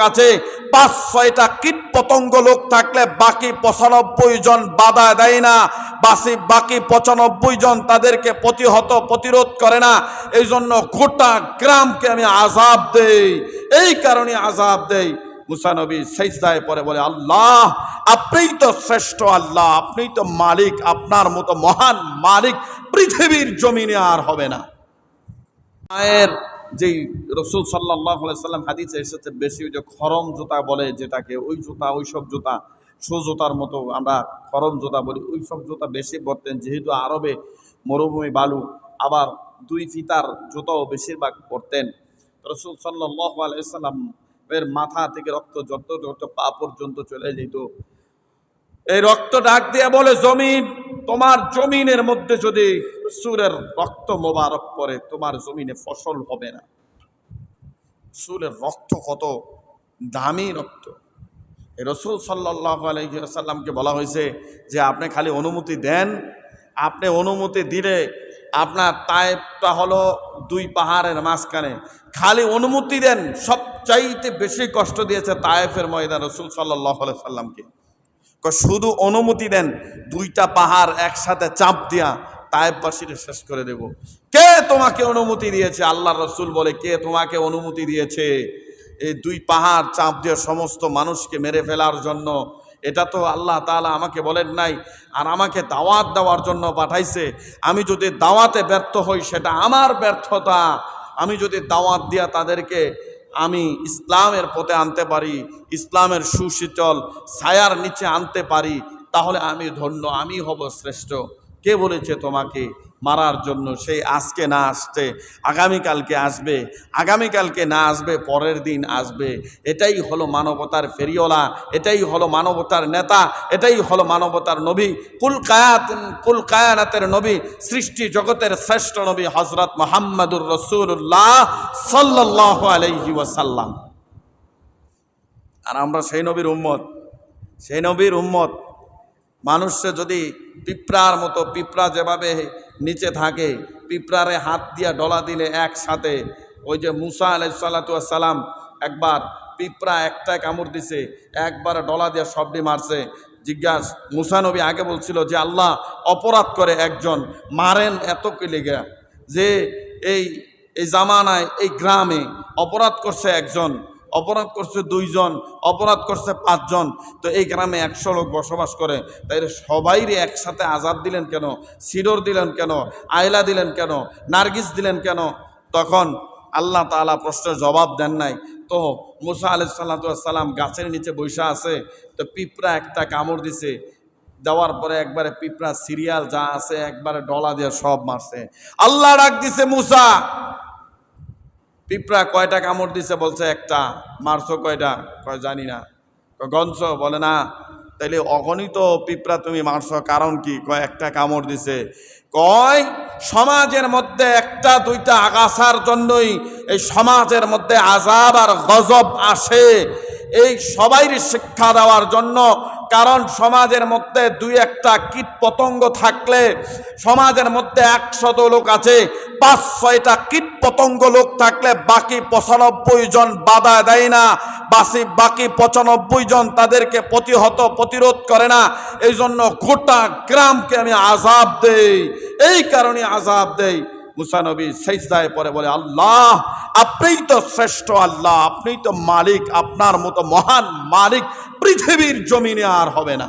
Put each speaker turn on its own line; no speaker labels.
কাছে পাঁচ, ছয়টা কীট পতঙ্গ লোক থাকলে বাকি পঁচানব্বই জন বাধা দেয় না। বাসি, বাকি পঁচানব্বই জন তাদেরকে প্রতিহত, প্রতিরোধ করে না। এই জন্য গোটা গ্রামকে আমি আজাব দেই। এই কারণে আজাব দেই। মুসানবী সেজদায় পরে বলে, আল্লাহ, আপনিই তো শ্রেষ্ঠ আল্লাহ, আপনিই তো মালিক, আপনার মতো মহান মালিক পৃথিবীর জমিনে আর হবে না। মায়ের যেই রসুল সাল্লাহ সাল্লাম হাদিসে এসেছে, বেশি ওই যে খরম জুতা বলে যেটাকে, ওই জুতা, ওই সব জুতা শো জুতার মতো আমরা খরম জুতা বলি, ওই সব জুতা বেশি পরতেন। যেহেতু আরবে মরুভূমি বালু, আবার দুই ফিতার জুতাও বেশিরভাগ পরতেন। রসুল সাল্লাহ আলাইসাল্লাম এর মাথা থেকে রক্ত যত যত পা পর্যন্ত চলে যেত। এই রক্ত ডাক দিয়ে বলে, জমিন, তোমার জমিনের মধ্যে যদি সুরের রক্ত মোবারক পড়ে, তোমার জমিনে ফসল হবে না। সুরের রক্ত কত? দামি রক্ত। রসুল সাল্লাহ আলহিসাল্লামকে বলা হয়েছে যে, আপনি খালি অনুমতি দেন, আপনি অনুমতি দিলে আপনার তায়েবটা হলো দুই পাহাড়ের মাঝখানে। খালি অনুমতি দেন, সবচাইতে বেশি কষ্ট দিয়েছে তায়েফের ময়দান রসুল সাল্লাহ সাল্লামকে শুধু অনুমতি দেন, দুইটা পাহাড় একসাথে চাপ দিয়া তায়েববাসীরে শেষ করে দেব। কে তোমাকে অনুমতি দিয়েছে? আল্লাহ রসুল বলে, কে তোমাকে অনুমতি দিয়েছে? এই দুই পাহাড় চাপ দিয়ে সমস্ত মানুষকে মেরে ফেলার জন্য। এটা তো আল্লাহ তাআলা আমাকে বলেন নাই, আর আমাকে দাওয়াত দেওয়ার জন্য পাঠাইছে। আমি যদি দাওয়াতে ব্যর্থ হই, সেটা আমার ব্যর্থতা। আমি যদি দাওয়াত দিয়া তাদেরকে আমি ইসলামের পথে আনতে পারি, ইসলামের সুশীতল ছায়ার নিচে আনতে পারি, তাহলে আমি ধন্য আমি হব শ্রেষ্ঠ। কে বলেছে তোমাকে মারার জন্য? সেই আজকে না আসছে আগামীকালকে আসবে, আগামীকালকে না আসবে, পরের দিন আসবে। এটাই হলো মানবতার ফেরিওলা, এটাই হলো মানবতার নেতা, এটাই হলো মানবতার নবী। কুল কায়াত, কুল কায়ানাতের নবী, সৃষ্টি জগতের শ্রেষ্ঠ নবী হজরত মোহাম্মদুর রসুল্লাহ সাল্লাহ আলহি ওয়াসাল্লাম। আর আমরা সেই নবীর উম্মত, সেই নবীর উম্মত মানুষে যদি পিঁপড়ার মতো, পিঁপড়া যেভাবে নিচে থাকে, পিঁপড়ারে হাত দিয়া ডলা দিলে একসাথে, ওই যে মুসা আলাইসাল্লাম একবার পিঁপড়া একটা কামড় দিছে, একবার ডলা দিয়ে সবটি মারছে। জিজ্ঞাস মুসানবী আগে বলছিল যে, আল্লাহ অপরাধ করে একজন, মারেন এত কি লেগে যে এই এই জামানায়, এই গ্রামে অপরাধ করছে একজন অপরাধ করছে দুইজন, অপরাধ করছে পাঁচজন। তো এই গ্রামে একশো লোক বসবাস করে। তাই সবাইরে একসাথে আজাদ দিলেন কেন? সিডর দিলেন কেন? আয়লা দিলেন কেন? নার্গিস দিলেন কেন? তখন আল্লাহ তাআলা প্রশ্নের জবাব দেন নাই। তো মুসা আলাইসাল্লাম গাছের নিচে বৈশা আছে। তো পিঁপড়া একটা কামড় দিছে। দেওয়ার পরে একবারে পিঁপড়া সিরিয়াল যা আছে একবারে ডলা দিয়ে সব মারছে। আল্লাহ ডাক দিছে মুসা পিঁপড়া কয়টা কামড় দিছে বলছে একটা, মারছো কয়টা? কয়, জানি না। গঞ্জ? বলে, না। তাইলে অগণিত পিঁপড়া তুমি মারছো, কারণ কি? কয়, একটা কামড় দিছে। কয়, সমাজের মধ্যে একটা, দুইটা আগাছার জন্যই এই সমাজের মধ্যে আজাব আর গজব আসে। এই সবাইর শিক্ষা দেওয়ার জন্য কারণ সমাজের মধ্যে দুই একটা কীট পতঙ্গ থাকলে সমাজের মধ্যে একশত লোক আছে, পাঁচ ছয়টা কীট পতঙ্গ লোক থাকলে বাকি পঁচানব্বই জন বাধা দেয় না। বাসি বাকি পঁচানব্বই জন তাদেরকে প্রতিহত, প্রতিরোধ করে না। এই জন্য গোটা গ্রামকে আমি আজাব দেই। এই কারণে আজাব দেই। মুসানবী সেজদায় পরে বলে, আল্লাহ, আপনিই তো শ্রেষ্ঠ আল্লাহ, আপনিই তো মালিক, আপনার মতো মহান মালিক পৃথিবীর জমিনে আর হবে না।